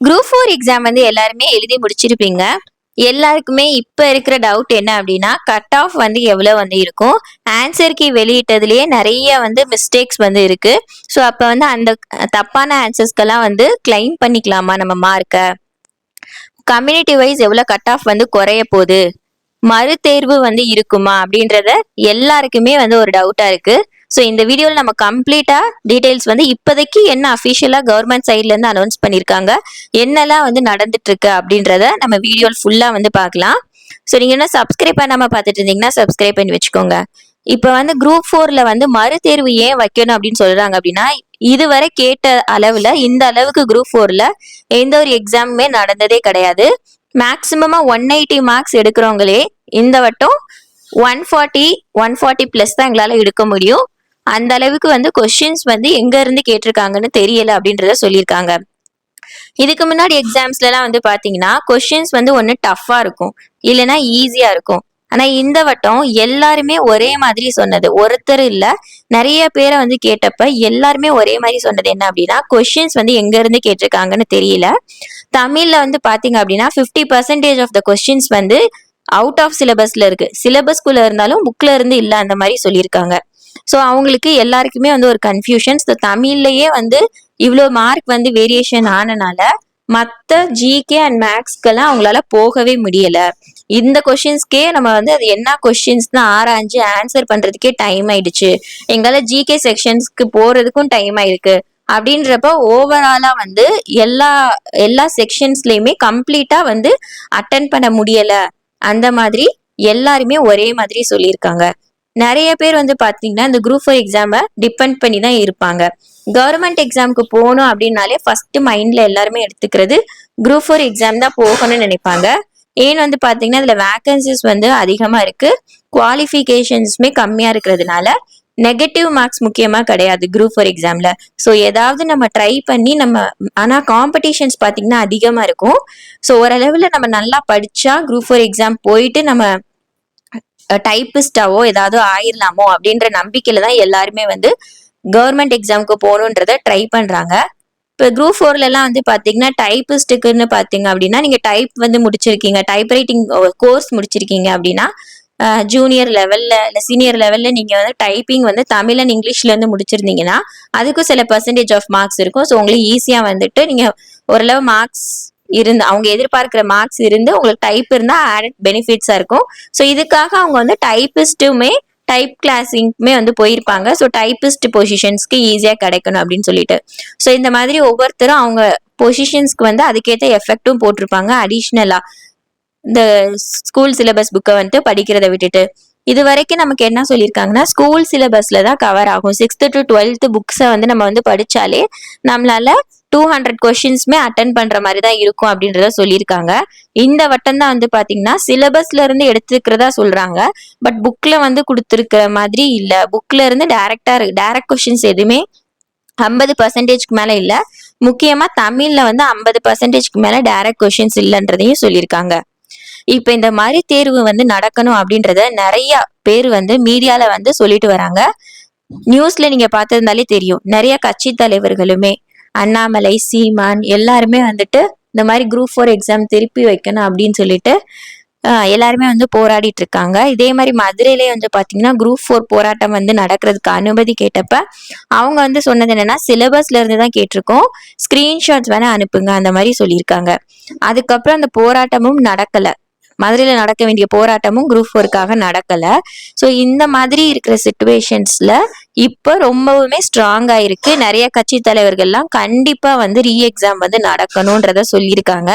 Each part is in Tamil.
குரூப் ஃபோர் எக்ஸாம் வந்து எல்லாருமே எழுதி முடிச்சிருப்பீங்க. எல்லாருக்குமே இப்போ இருக்கிற டவுட் என்ன அப்படின்னா கட் ஆஃப் வந்து எவ்வளோ வந்து இருக்கும்? ஆன்சர் கீ வெளியிட்டதுலேயே நிறைய வந்து மிஸ்டேக்ஸ் வந்து இருக்குது ஸோ அப்போ வந்து அந்த தப்பான ஆன்சர்ஸ்க்கெல்லாம் வந்து கிளைம் பண்ணிக்கலாமா நம்ம மார்க்கை கம்யூனிட்டி வைஸ் எவ்வளோ கட் ஆஃப் வந்து குறைய போகுது? மறுதேர்வு வந்து இருக்குமா அப்படின்றத எல்லாருக்குமே வந்து ஒரு டவுட்டாக இருக்குது ஸோ இந்த வீடியோவில் நம்ம கம்ப்ளீட்டாக டீட்டெயில்ஸ் வந்து இப்போதைக்கு என்ன அஃபிஷியலாக கவர்மெண்ட் சைட்லேருந்து அனௌன்ஸ் பண்ணியிருக்காங்க என்னெல்லாம் வந்து நடந்துட்டு இருக்கு அப்படின்றத நம்ம வீடியோவில் ஃபுல்லாக வந்து பார்க்கலாம். ஸோ நீங்கள் என்ன சப்ஸ்கிரைப் பண்ணாமல் பார்த்துட்டு இருந்தீங்கன்னா சப்ஸ்கிரைப் பண்ணி வச்சுக்கோங்க. இப்போ வந்து குரூப் ஃபோரில் வந்து மறுதேர்வு ஏன் வைக்கணும் அப்படின்னு சொல்கிறாங்க அப்படின்னா இதுவரை கேட்ட அளவில் இந்த அளவுக்கு குரூப் ஃபோரில் எந்த ஒரு எக்ஸாமுமே நடந்ததே கிடையாது. மேக்ஸிமமாக ஒன் எயிட்டி மார்க்ஸ் எடுக்கிறவங்களே இந்த வட்டம் one forty one forty plus தான் எங்களால் எடுக்க முடியும். அந்த அளவுக்கு வந்து கொஷின்ஸ் வந்து எங்க இருந்து கேட்டிருக்காங்கன்னு தெரியல அப்படின்றத சொல்லியிருக்காங்க. இதுக்கு முன்னாடி எக்ஸாம்ஸ்லலாம் வந்து பாத்தீங்கன்னா கொஷின்ஸ் வந்து ஒன்று டஃப்பாக இருக்கும். இல்லைன்னா ஈஸியாக இருக்கும். ஆனால் இந்த வட்டம் எல்லாருமே ஒரே மாதிரி சொன்னது. ஒருத்தர் இல்லை நிறைய பேரை வந்து கேட்டப்ப எல்லாருமே ஒரே மாதிரி சொன்னது என்ன அப்படின்னா கொஷின்ஸ் வந்து எங்க இருந்து கேட்டிருக்காங்கன்னு தெரியல. தமிழ்ல வந்து பாத்தீங்க அப்படின்னா fifty percentage of the questions வந்து அவுட் ஆஃப் சிலபஸ்ல இருக்கு. சிலபஸ்குள்ள இருந்தாலும் புக்ல இருந்து இல்லை அந்த மாதிரி சொல்லியிருக்காங்க. ஸோ அவங்களுக்கு எல்லாருக்குமே வந்து ஒரு கன்ஃபியூஷன் ஸோ தமிழ்லையே வந்து இவ்வளோ மார்க் வந்து வேரியேஷன் ஆனனால மற்ற ஜிகே அண்ட் மேக்ஸ்க்கெல்லாம் அவங்களால போகவே முடியல. இந்த கொஷின்ஸ்க்கே நம்ம வந்து அது என்ன கொஷின்ஸ் தான் ஆராய்ஞ்சு ஆன்சர் பண்றதுக்கே டைம் ஆயிடுச்சு. எங்களால ஜிகே செக்ஷன்ஸ்க்கு போறதுக்கும் டைம் ஆயிருக்கு. அப்படின்றப்ப ஓவராலா வந்து எல்லா எல்லா செக்ஷன்ஸ்லயுமே கம்ப்ளீட்டா வந்து அட்டன் பண்ண முடியல. அந்த மாதிரி எல்லாருமே ஒரே மாதிரி சொல்லியிருக்காங்க. நிறைய பேர் வந்து பாத்தீங்கன்னா இந்த குரூப் ஃபோர் எக்ஸாமை டிபெண்ட் பண்ணி தான் இருப்பாங்க. கவர்மெண்ட் எக்ஸாமுக்கு போகணும் அப்படின்னாலே ஃபர்ஸ்ட் மைண்ட்ல எல்லாருமே எடுத்துக்கிறது குரூப் ஃபோர் எக்ஸாம் தான் போகணும்னு நினைப்பாங்க. ஏன் வந்து பாத்தீங்கன்னா இதுல வேகன்சிஸ் வந்து அதிகமா இருக்கு. குவாலிஃபிகேஷன்ஸுமே கம்மியா இருக்கிறதுனால நெகட்டிவ் மார்க்ஸ் முக்கியமா கிடையாது குரூப் ஃபோர் எக்ஸாம்ல ஸோ ஏதாவது நம்ம ட்ரை பண்ணி நம்ம ஆனா காம்படிஷன்ஸ் பாத்தீங்கன்னா அதிகமா இருக்கும். ஸோ ஓரளவுல நம்ம நல்லா படிச்சா குரூப் ஃபோர் எக்ஸாம் போயிட்டு நம்ம டைப்பிஸ்டாவோ ஏதாவது ஆயிரலாமோ அப்படின்ற நம்பிக்கையில தான் எல்லாருமே வந்து கவர்மெண்ட் எக்ஸாமுக்கு போகணுன்றத ட்ரை பண்றாங்க. இப்போ குரூப் ஃபோர்ல எல்லாம் வந்து பாத்தீங்கன்னா டைப்பிஸ்டுக்குன்னு பாத்தீங்க அப்படின்னா நீங்க டைப் வந்து முடிச்சிருக்கீங்க. டைப் ரைட்டிங் கோர்ஸ் முடிச்சிருக்கீங்க அப்படின்னா ஜூனியர் லெவல்ல இல்ல சீனியர் லெவல்ல நீங்க வந்து டைப்பிங் வந்து தமிழ் அண்ட் இங்கிலீஷ்ல இருந்து முடிச்சிருந்தீங்கன்னா அதுக்கும் சில பர்சன்டேஜ் ஆஃப் மார்க்ஸ் இருக்கும். ஸோ உங்களுக்கு ஈஸியா வந்துட்டு நீங்க ஓரளவு மார்க்ஸ் இருந்து அவங்க எதிர்பார்க்கிற மார்க்ஸ் இருந்து உங்களுக்கு டைப் இருந்தால் ஆடட் பெனிஃபிட்ஸாக இருக்கும். ஸோ இதுக்காக அவங்க வந்து டைப்பிஸ்ட்டுமே டைப் கிளாஸிங்குமே வந்து போயிருப்பாங்க. ஸோ டைப்பிஸ்ட் பொசிஷன்ஸ்க்கு ஈஸியாக கிடைக்கணும் அப்படின்னு சொல்லிட்டு. ஸோ இந்த மாதிரி ஒவ்வொருத்தரும் அவங்க பொசிஷன்ஸ்க்கு வந்து அதுக்கேற்ற எஃபெக்டும் போட்டிருப்பாங்க. அடிஷ்னலாக இந்த ஸ்கூல் சிலபஸ் புக்கை வந்துட்டு படிக்கிறத விட்டுட்டு. இது வரைக்கும் நமக்கு என்ன சொல்லியிருக்காங்கன்னா ஸ்கூல் சிலபஸ்ல தான் கவர் ஆகும். சிக்ஸ்த்து டு டுவெல்த் புக்ஸை வந்து நம்ம வந்து படித்தாலே நம்மளால டூ ஹண்ட்ரட் கொஷின்ஸுமே அட்டன் பண்ற மாதிரி தான் இருக்கும் அப்படின்றத சொல்லியிருக்காங்க. இந்த வட்டம் தான் வந்து பாத்தீங்கன்னா சிலபஸ்ல இருந்து எடுத்துக்கிறதா சொல்றாங்க. பட் புக்ல வந்து கொடுத்துருக்கிற மாதிரி இல்ல. புக்ல இருந்து டைரக்டா டைரக்ட் கொஷின்ஸ் எதுவுமே ஐம்பது பர்சன்டேஜ்க்கு மேல இல்ல. முக்கியமா தமிழ்ல வந்து ஐம்பது பர்சன்டேஜ்க்கு மேல டைரக்ட் கொஷின்ஸ் இல்லைன்றதையும் சொல்லியிருக்காங்க. இப்போ இந்த மாதிரி தேர்வு வந்து நடக்கணும் அப்படின்றத நிறைய பேர் வந்து மீடியால வந்து சொல்லிட்டு வராங்க. நியூஸ்ல நீங்க பார்த்திருந்தாலே தெரியும். நிறைய கட்சி தலைவர்களுமே அண்ணாமலை சீமான் எல்லாருமே வந்துட்டு இந்த மாதிரி குரூப் ஃபோர் எக்ஸாம் திருப்பி வைக்கணும் அப்படின்னு சொல்லிட்டு எல்லாருமே வந்து போராடிட்டு இருக்காங்க. இதே மாதிரி மதுரையிலே வந்து பார்த்தீங்கன்னா குரூப் ஃபோர் போராட்டம் வந்து நடக்கிறதுக்கு அனுமதி கேட்டப்ப அவங்க வந்து சொன்னது என்னன்னா சிலபஸ்ல இருந்து தான் கேட்டிருக்கோம். ஸ்கிரீன்ஷாட்ஸ் வேணா அனுப்புங்க அந்த மாதிரி சொல்லியிருக்காங்க. அதுக்கப்புறம் அந்த போராட்டமும் நடக்கலை. மதுரையில் நடக்க வேண்டிய போராட்டமும் குரூப் ஃபோருக்காக நடக்கலை. ஸோ இந்த மாதிரி இருக்கிற சுச்சுவேஷன்ஸில் இப்போ ரொம்பவுமே ஸ்ட்ராங்காக இருக்கு. நிறைய கட்சி தலைவர்கள்லாம் கண்டிப்பாக வந்து ரீ எக்ஸாம் வந்து நடக்கணுன்றத சொல்லியிருக்காங்க.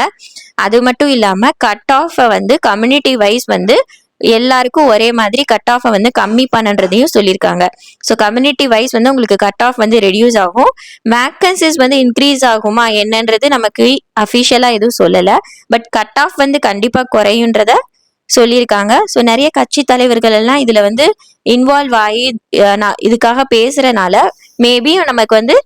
அது மட்டும் இல்லாமல் கட் ஆஃப் வந்து கம்யூனிட்டி வைஸ் வந்து எல்லாருக்கும் ஒரே மாதிரி கட் ஆஃபை வந்து கம்மி பண்ணன்றதையும் சொல்லியிருக்காங்க. ஸோ கம்யூனிட்டி வைஸ் வந்து உங்களுக்கு கட் ஆஃப் வந்து ரெடியூஸ் ஆகும். வேக்கன்சிஸ் வந்து இன்க்ரீஸ் ஆகுமா என்னன்றது நமக்கு அஃபிஷியலாக எதுவும் சொல்லலை. பட் கட் ஆஃப் வந்து கண்டிப்பாக குறையுன்றத சொல்லியிருக்காங்க. ஸோ நிறைய கட்சி தலைவர்கள் எல்லாம் இதில் வந்து இன்வால்வ் ஆகி நான் இதுக்காக பேசுகிறனால மேபி நமக்கு வந்து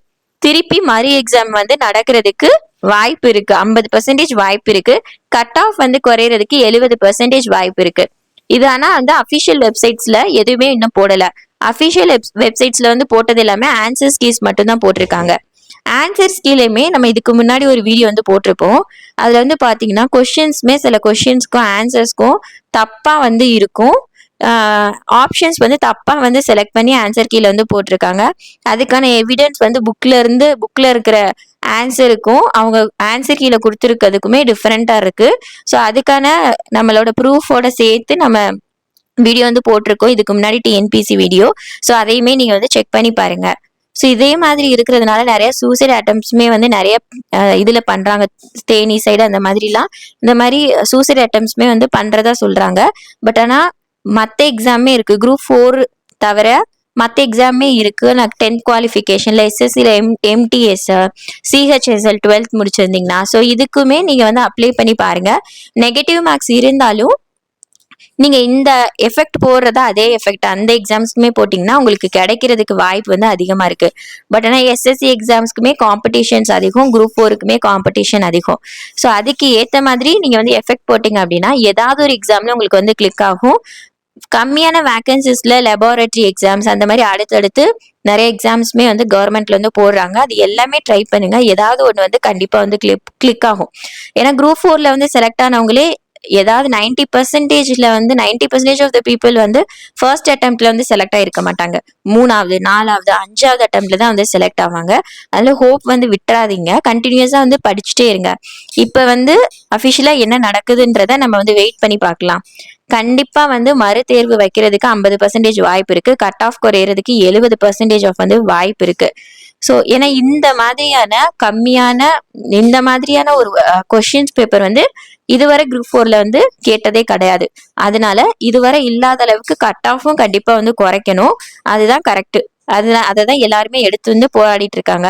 திருப்பி மறு எக்ஸாம் வந்து நடக்கிறதுக்கு வாய்ப்பு இருக்கு. ஐம்பது பர்சன்டேஜ் வாய்ப்பு இருக்கு. கட் ஆஃப் வந்து குறையறதுக்கு எழுபது பர்சன்டேஜ் வாய்ப்பு இருக்கு. இது ஆனா வந்து அஃபிஷியல் வெப்சைட்ஸ்ல எதுவுமே இன்னும் போடல. அஃபிஷியல் வெப்சைட்ஸ்ல வந்து போட்டது எல்லாமே ஆன்சர்ஸ் கீஸ் மட்டும்தான் போட்டிருக்காங்க. ஆன்சர்ஸ் கீழேயுமே நம்ம இதுக்கு முன்னாடி ஒரு வீடியோ வந்து போட்டிருப்போம். அதில் வந்து பார்த்தீங்கன்னா கொஷின்ஸுமே சில கொஷின்ஸ்க்கும் ஆன்சர்ஸ்க்கும் தப்பாக வந்து இருக்கும். ஆப்ஷன்ஸ் வந்து தப்பாக வந்து செலக்ட் பண்ணி ஆன்சர் கீழே வந்து போட்டிருக்காங்க. அதுக்கான எவிடன்ஸ் வந்து புக்கில் இருந்து புக்கில் இருக்கிற ஆன்சருக்கும் அவங்க ஆன்சர் கீழே கொடுத்துருக்கிறதுக்குமே டிஃப்ரெண்ட்டாக இருக்குது ஸோ அதுக்கான நம்மளோட ப்ரூஃபோட சேர்த்து நம்ம வீடியோ வந்து போட்டிருக்கோம். இதுக்கு முன்னாடி டிஎன்பிசி வீடியோ ஸோ அதையுமே நீங்கள் வந்து செக் பண்ணி பாருங்கள் ஸோ இதே மாதிரி இருக்கிறதுனால நிறைய சூசைட் அட்டம்ஸ்மே வந்து நிறைய இதில் பண்ணுறாங்க தேனி சைடு அந்த மாதிரிலாம். இந்த மாதிரி சூசைட் அட்டம்ஸ்மே வந்து பண்ணுறதா சொல்கிறாங்க பட் ஆனால் மற்ற எக்ஸாமே இருக்குது குரூப் ஃபோர் தவிர மற்ற எக்ஸாமே இருக்குது நான் டென்த் குவாலிஃபிகேஷனில் எஸ்எஸ்சியில் எம் எம்டிஎஸ் சிஹெச்எஸ்எல் டுவெல்த் முடிச்சிருந்தீங்கன்னா. ஸோ இதுக்குமே நீங்கள் வந்து அப்ளை பண்ணி பாருங்கள் நெகட்டிவ் மார்க்ஸ் இருந்தாலும் நீங்கள் இந்த எஃபெக்ட் போடுறதா அதே எஃபெக்ட் அந்த எக்ஸாம்ஸ்க்குமே போட்டிங்கன்னா உங்களுக்கு கிடைக்கிறதுக்கு வாய்ப்பு வந்து அதிகமாக இருக்குது பட் ஆனால் எஸ்எஸ்சி எக்ஸாம்ஸ்க்குமே காம்படிஷன்ஸ் அதிகம். குரூப் ஃபோருக்குமே காம்படிஷன் அதிகம். ஸோ அதுக்கு ஏற்ற மாதிரி நீங்கள் வந்து எஃபெக்ட் போட்டிங்க அப்படின்னா ஏதாவது ஒரு எக்ஸாமில் உங்களுக்கு வந்து கிளிக் ஆகும். கம்மியான வேக்கன்சிஸில் லெபார்டரி எக்ஸாம்ஸ் அந்த மாதிரி அடுத்தடுத்து நிறைய எக்ஸாம்ஸுமே வந்து கவர்மெண்ட்ல வந்து போடுறாங்க. அது எல்லாமே ட்ரை பண்ணுங்க. ஏதாவது ஒன்று வந்து கண்டிப்பாக வந்து கிளிக் கிளிக் ஆகும். ஏன்னா குரூப் ஃபோரில் வந்து செலக்ட் ஆனவங்களே ஏதாவது நைன்டி பர்சன்டேஜில் வந்து ninety percentage of the people வந்து ஃபர்ஸ்ட் அட்டம்ப்ட்ல வந்து செலக்ட் ஆகிருக்க மாட்டாங்க. மூணாவது நாலாவது அஞ்சாவது அட்டம்ப்ட்ல தான் வந்து செலக்ட் ஆவாங்க. அதில் ஹோப் வந்து விட்டுறாதீங்க. கண்டினியூஸாக வந்து படிச்சுட்டே இருங்க. இப்போ வந்து அஃபிஷியலாக என்ன நடக்குதுன்றத நம்ம வந்து வெயிட் பண்ணி பார்க்கலாம். கண்டிப்பா வந்து மறுதேர்வு வைக்கிறதுக்கு ஐம்பது பர்சன்டேஜ் வாய்ப்பு இருக்கு. கட் ஆஃப் குறையிறதுக்கு எழுபது பர்சன்டேஜ் ஆஃப் வந்து வாய்ப்பு இருக்கு. ஸோ ஏன்னா இந்த மாதிரியான கம்மியான இந்த மாதிரியான ஒரு கொஷின்ஸ் பேப்பர் வந்து இதுவரை குரூப் ஃபோர்ல வந்து கேட்டதே கிடையாது. அதனால இதுவரை இல்லாத அளவுக்கு கட் ஆஃபும் கண்டிப்பா வந்து குறைக்கணும். அதுதான் கரெக்ட் அதுதான் அதை தான் எல்லாருமே எடுத்து வந்து போராடிட்டு இருக்காங்க.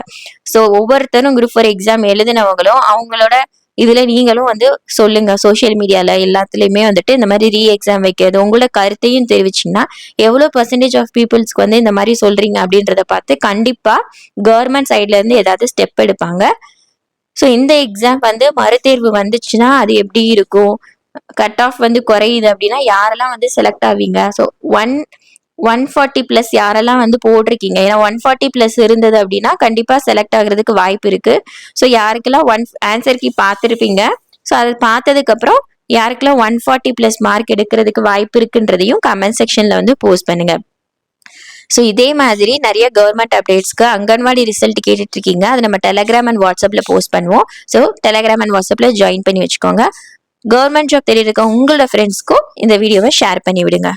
ஸோ ஒவ்வொருத்தரும் குரூப் ஃபோர் எக்ஸாம் எழுதினவங்களும் அவங்களோட இதுல நீங்களும் வந்து சொல்லுங்க சோசியல் மீடியால எல்லாத்துலயுமே வந்துட்டு இந்த மாதிரி ரீ எக்ஸாம் வைக்கிறது உங்களோட கருத்தையும் தெரிவிச்சிங்கன்னா எவ்வளவு பர்சன்டேஜ் ஆஃப் பீப்புள்ஸ்க்கு வந்து இந்த மாதிரி சொல்றீங்க அப்படின்றத பார்த்து கண்டிப்பா கவர்மெண்ட் சைட்ல இருந்து ஏதாவது ஸ்டெப் எடுப்பாங்க. ஸோ இந்த எக்ஸாம் வந்து மறுதேர்வு வந்துச்சுன்னா அது எப்படி இருக்கும்? கட் ஆஃப் வந்து குறையுது அப்படின்னா யாரெல்லாம் வந்து செலக்ட் ஆவீங்க? So one one forty plus யாரெல்லாம் வந்து போட்டிருக்கீங்க? ஏன்னா ஒன் ஃபார்ட்டி ப்ளஸ் இருந்தது அப்படின்னா கண்டிப்பாக செலக்ட் ஆகிறதுக்கு வாய்ப்பு இருக்குது ஸோ யாருக்கெல்லாம் ஒன் ஆன்சர் கீ பார்த்துருப்பீங்க? ஸோ அதை பார்த்ததுக்கப்புறம் யாருக்கெல்லாம் ஒன் ஃபார்ட்டி ப்ளஸ் மார்க் எடுக்கிறதுக்கு வாய்ப்பு இருக்குன்றதையும் கமெண்ட் செக்ஷனில் வந்து போஸ்ட் பண்ணுங்கள் ஸோ இதே மாதிரி நிறைய கவர்மெண்ட் அப்டேட்ஸ்க்கு அங்கன்வாடி ரிசல்ட் கேட்டுட்டு இருக்கீங்க அதை நம்ம டெலகிராம் அண்ட் வாட்ஸ்அப்பில் போஸ்ட் பண்ணுவோம். ஸோ டெலகிராம் அண்ட் வாட்ஸ்அப்பில் ஜாயின் பண்ணி வச்சுக்கோங்க. கவர்மெண்ட் ஜாப் தெரியிருக்க உங்களோட ஃப்ரெண்ட்ஸ்க்கும் இந்த வீடியோவை ஷேர் பண்ணி விடுங்க.